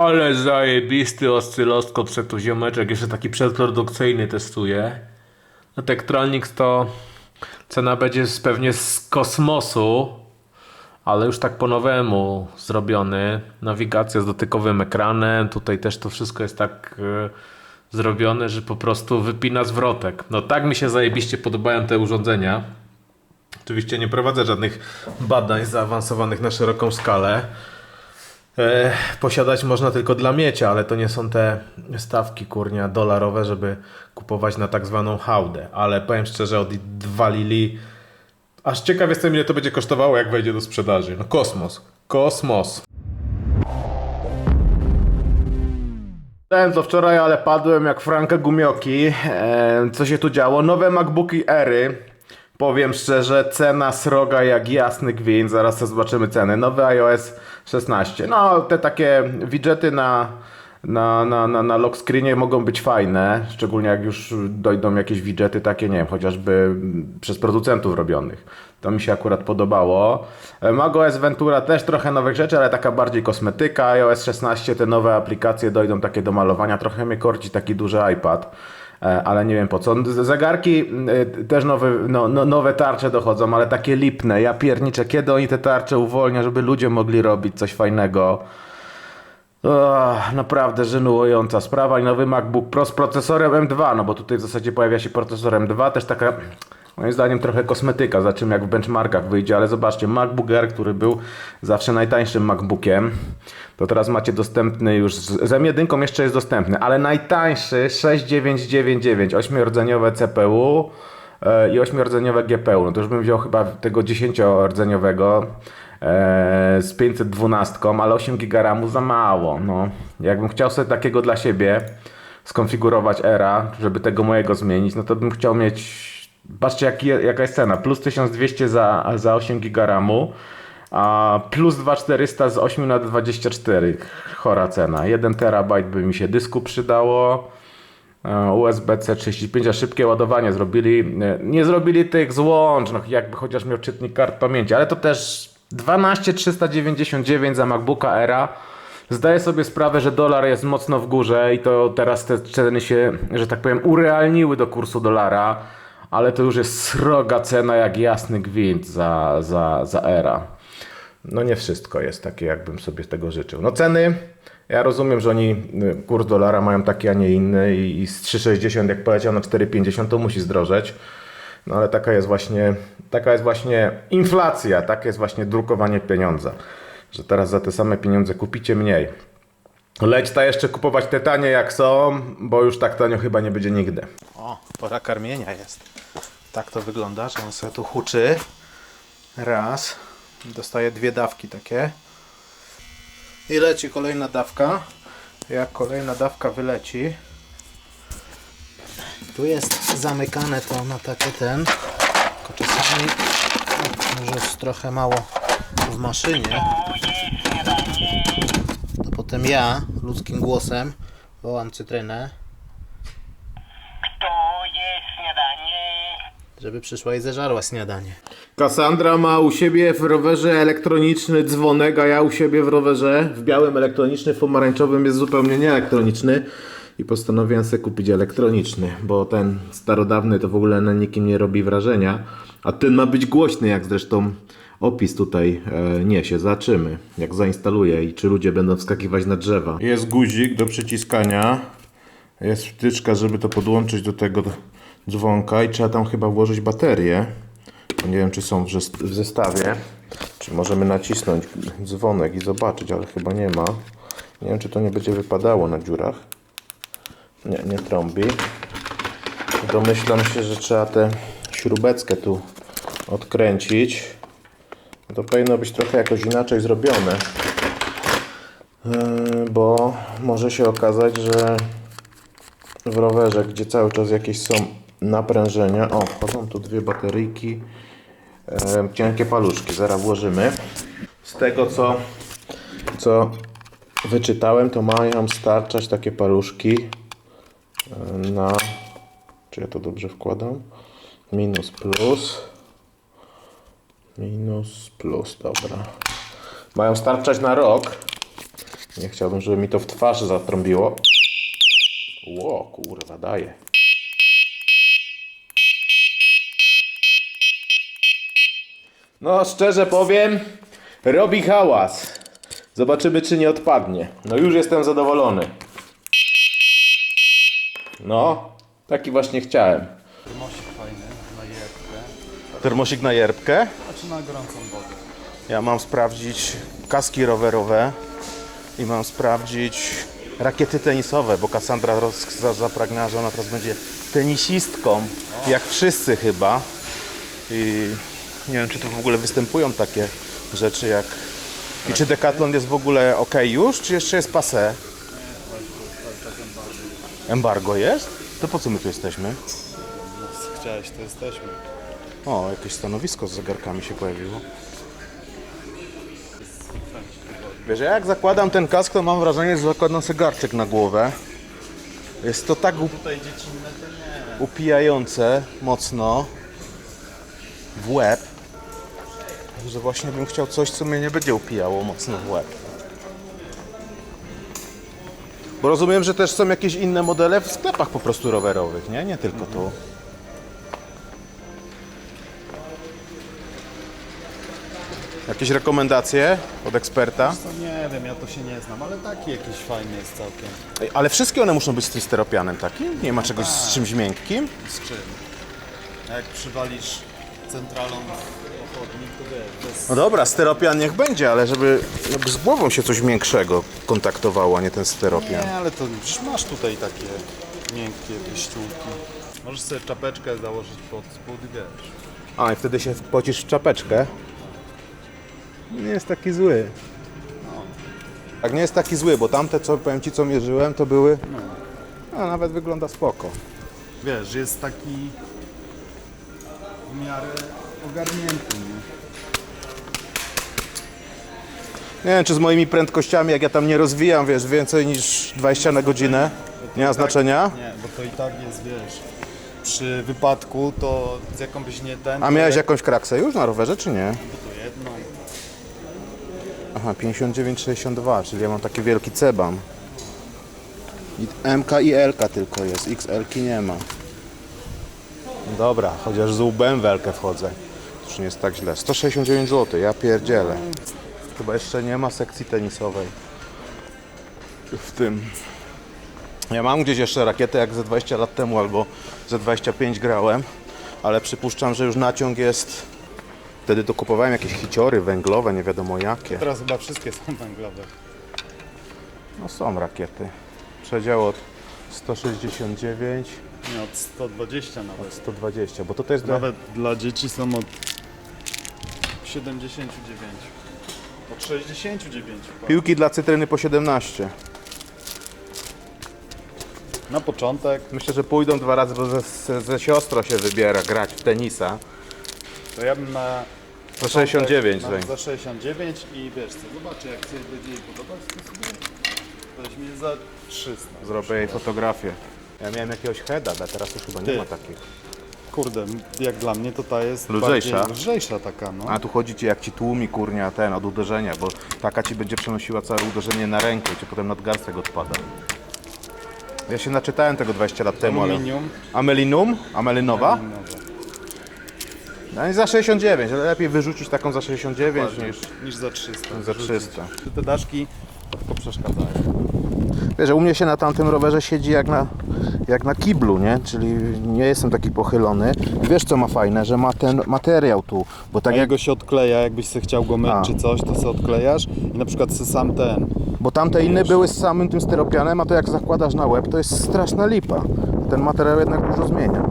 Ale zajebisty oscyloskop se tu ziomeczek, jeszcze taki przedprodukcyjny testuje. No Tektronix to cena będzie z, pewnie z kosmosu, ale już tak po nowemu zrobiony. Nawigacja z dotykowym ekranem, tutaj też to wszystko jest tak e, zrobione, że po prostu wypina zwrotek. No tak mi się zajebiście podobają te urządzenia. Oczywiście nie prowadzę żadnych badań zaawansowanych na szeroką skalę. E, posiadać można tylko dla miecia, ale to nie są te stawki kurnia dolarowe, żeby kupować na tak zwaną hałdę. Ale powiem szczerze, odwalili. Aż ciekaw jestem, ile to będzie kosztowało, jak wejdzie do sprzedaży. No kosmos. Kosmos. Ten to wczoraj, ale padłem jak Franka Gumioki. E, co się tu działo? Nowe MacBooki Ery. Powiem szczerze, cena sroga jak jasny gwint. Zaraz sobie zobaczymy ceny. Nowy iOS 16. No, te takie widgety na, na, na, na, na lock screenie mogą być fajne. Szczególnie jak już dojdą jakieś widgety takie, nie wiem, chociażby przez producentów robionych. To mi się akurat podobało. E, macOS Ventura też trochę nowych rzeczy, ale taka bardziej kosmetyka. iOS 16 te nowe aplikacje dojdą takie do malowania. Trochę mnie korci taki duży iPad. E, ale nie wiem po co. Zegarki e, też nowe, no, no, nowe tarcze dochodzą, ale takie lipne. Ja pierniczę, kiedy oni te tarcze uwolnią, żeby ludzie mogli robić coś fajnego. Ach, naprawdę żenująca sprawa i nowy MacBook Pro z procesorem M2, no bo tutaj w zasadzie pojawia się procesor M2, też taka moim zdaniem trochę kosmetyka, za czym jak w benchmarkach wyjdzie, ale zobaczcie, MacBook Air, który był zawsze najtańszym MacBookiem, to teraz macie dostępny już, z z M1 jeszcze jest dostępny, ale najtańszy 6999, 8-rdzeniowe CPU i 8-rdzeniowe GPU, no to już bym wziął chyba tego 10-rdzeniowego e, z 512, ale 8 GB za mało. No. Jakbym chciał sobie takiego dla siebie skonfigurować era, żeby tego mojego zmienić, no to bym chciał mieć. Patrzcie, jaki, jaka jest cena. Plus 1200 za, za 8 GB a plus 2400 z 8 na 24. Chora cena. 1 terabajt by mi się dysku przydało. E, USB-C 35, a szybkie ładowanie zrobili. e, Nie zrobili tych złącz, no jakby chociaż miał czytnik kart pamięci, ale to też 12399 za MacBooka Era. Zdaję sobie sprawę, że dolar jest mocno w górze i to teraz te ceny się, że tak powiem, urealniły do kursu dolara, ale to już jest sroga cena jak jasny gwint za, za, za Era. No nie wszystko jest takie, jakbym sobie tego życzył. No ceny, ja rozumiem, że oni y, kurs dolara mają taki, a nie inny i, i z 3,60 jak poleciał na 4,50 to musi zdrożeć. No ale taka jest właśnie, taka jest właśnie inflacja, takie jest właśnie drukowanie pieniądza. Że teraz za te same pieniądze kupicie mniej. Leć ta jeszcze kupować te tanie jak są, bo już tak tanio chyba nie będzie nigdy. Pora karmienia jest. Tak to wygląda, że on sobie tu huczy. Raz. Dostaje dwie dawki takie. I leci kolejna dawka. Jak kolejna dawka wyleci. Tu jest zamykane to na takie ten. Tylko czasami no, może jest trochę mało w maszynie. To potem ja ludzkim głosem wołam cytrynę. To jest śniadanie. Żeby przyszła i zeżarła śniadanie. Kassandra ma u siebie w rowerze elektroniczny dzwonek, a ja u siebie w rowerze w białym elektroniczny, w pomarańczowym jest zupełnie nieelektroniczny. I postanowiłem sobie kupić elektroniczny, bo ten starodawny to w ogóle na nikim nie robi wrażenia. A ten ma być głośny, jak zresztą opis tutaj e, niesie. Zobaczymy, jak zainstaluję i czy ludzie będą wskakiwać na drzewa. Jest guzik do przyciskania. Jest wtyczka, żeby to podłączyć do tego dzwonka i trzeba tam chyba włożyć baterię. Nie wiem, czy są w, zest- w zestawie. Czy możemy nacisnąć dzwonek i zobaczyć, ale chyba nie ma. Nie wiem, czy to nie będzie wypadało na dziurach. Nie, nie trąbi. Domyślam się, że trzeba tę śrubeckę tu odkręcić. To powinno być trochę jakoś inaczej zrobione. Yy, Bo może się okazać, że w rowerze, gdzie cały czas jakieś są naprężenia. O, wchodzą tu dwie bateryjki. E, cienkie paluszki, zaraz włożymy. Z tego co, co wyczytałem, to mają starczać takie paluszki e, na. Czy ja to dobrze wkładam? Minus plus. Minus plus, dobra. Mają starczać na rok. Nie chciałbym, żeby mi to w twarz zatrąbiło. Ło, kurwa, daje. No, szczerze powiem, robi hałas. Zobaczymy, czy nie odpadnie. No, już jestem zadowolony. No, taki właśnie chciałem. Termosik fajny na jerbkę, Termosik na jerbkę. znaczy na gorącą wodę. Ja mam sprawdzić kaski rowerowe i mam sprawdzić rakiety tenisowe, bo Kassandra zapragnęła, że ona teraz będzie tenisistką, jak wszyscy chyba. I nie wiem, czy tu w ogóle występują takie rzeczy jak... I czy Decathlon jest w ogóle ok już, czy jeszcze jest passé? Embargo jest? To po co my tu jesteśmy? Chciałeś, to jesteśmy. O, jakieś stanowisko z zegarkami się pojawiło. Wiesz, ja jak zakładam ten kask, to mam wrażenie, że zakładam zegarczek na głowę. Jest to tak up- upijające mocno w łeb, że właśnie bym chciał coś, co mnie nie będzie upijało mocno w łeb. Bo rozumiem, że też są jakieś inne modele w sklepach po prostu rowerowych, nie? Nie tylko tu. Jakieś rekomendacje od eksperta? To nie wiem, ja to się nie znam, ale taki jakiś fajny jest całkiem. Ej, Ale wszystkie one muszą być z tym steropianem takim? Nie ma czegoś z czymś miękkim? Z czym? A Jak przywalisz centralą w ochotnik, to wiesz, bez... No dobra, steropian niech będzie, ale żeby z głową się coś większego kontaktowało, a nie ten steropian. Nie, ale to przecież masz tutaj takie miękkie jakieś ściółki. Możesz sobie czapeczkę założyć pod spód wiesz. A, i wtedy się pocisz w czapeczkę. Nie jest taki zły. Tak, nie jest taki zły, bo tamte, co powiem Ci, co mierzyłem, to były... A, nawet wygląda spoko. Wiesz, jest taki w miarę ogarnięty, nie? Nie wiem, czy z moimi prędkościami, jak ja tam nie rozwijam, wiesz, więcej niż 20 na godzinę, nie ma znaczenia. Nie, bo to i tak jest, wiesz, przy wypadku to z jaką byś nie ten... A miałeś jak- jakąś kraksę już na rowerze, czy nie? To jedną. Aha, 59,62, czyli ja mam taki wielki ceban. I MK i LK tylko jest, XL nie ma. Dobra, chociaż z łbem w LK wchodzę. Już nie jest tak źle. 169 zł, ja pierdzielę. Chyba jeszcze nie ma sekcji tenisowej. W tym. Ja mam gdzieś jeszcze rakietę jak ze 20 lat temu albo ze 25 grałem, ale przypuszczam, że już naciąg jest... Wtedy to kupowałem jakieś hiciory węglowe, nie wiadomo jakie. Teraz chyba wszystkie są węglowe. No są rakiety. Przedział od 169 Nie, od 120 nawet. 120, bo to, jest dla... Nawet dla dzieci są od 79. Od 69. chyba. piłki dla cytryny po 17. Na początek Myślę, że pójdą dwa razy, bo ze, ze, ze siostrą się wybiera grać w tenisa. to ja bym na... Za 69 początek zaj. Za 69 i wiesz co, zobaczę jak sobie będzie jej podobać, to sobie weźmie za 300. Zrobię jej fotografię. Ja miałem jakiegoś heada, a teraz już chyba nie Ty. ma takich. Kurde, jak dla mnie to ta jest Lżejsza? bardziej lżejsza taka, no. A tu chodzi ci jak ci tłumi kurnia ten od uderzenia, bo taka ci będzie przenosiła całe uderzenie na rękę i ci potem nadgarstek odpada. Ja się naczytałem tego 20 lat temu, ale... Aluminium. Amelinum? Amelinowa? Nowe. No i za 69, ale lepiej wyrzucić taką za 69 niż niż za 300. za 300. Czy te daszki to przeszkadzają? Wiesz, u mnie się na tamtym rowerze siedzi jak na, jak na kiblu, nie? Czyli nie jestem taki pochylony. Wiesz co ma fajne, że ma ten materiał tu, bo tak Tak jak, się odkleja, jakbyś se chciał go myć A. czy coś, to se odklejasz i na przykład sam ten. bo tamte inne były z samym tym styropianem, a to jak zakładasz na łeb, to jest straszna lipa. Ten materiał jednak dużo zmienia.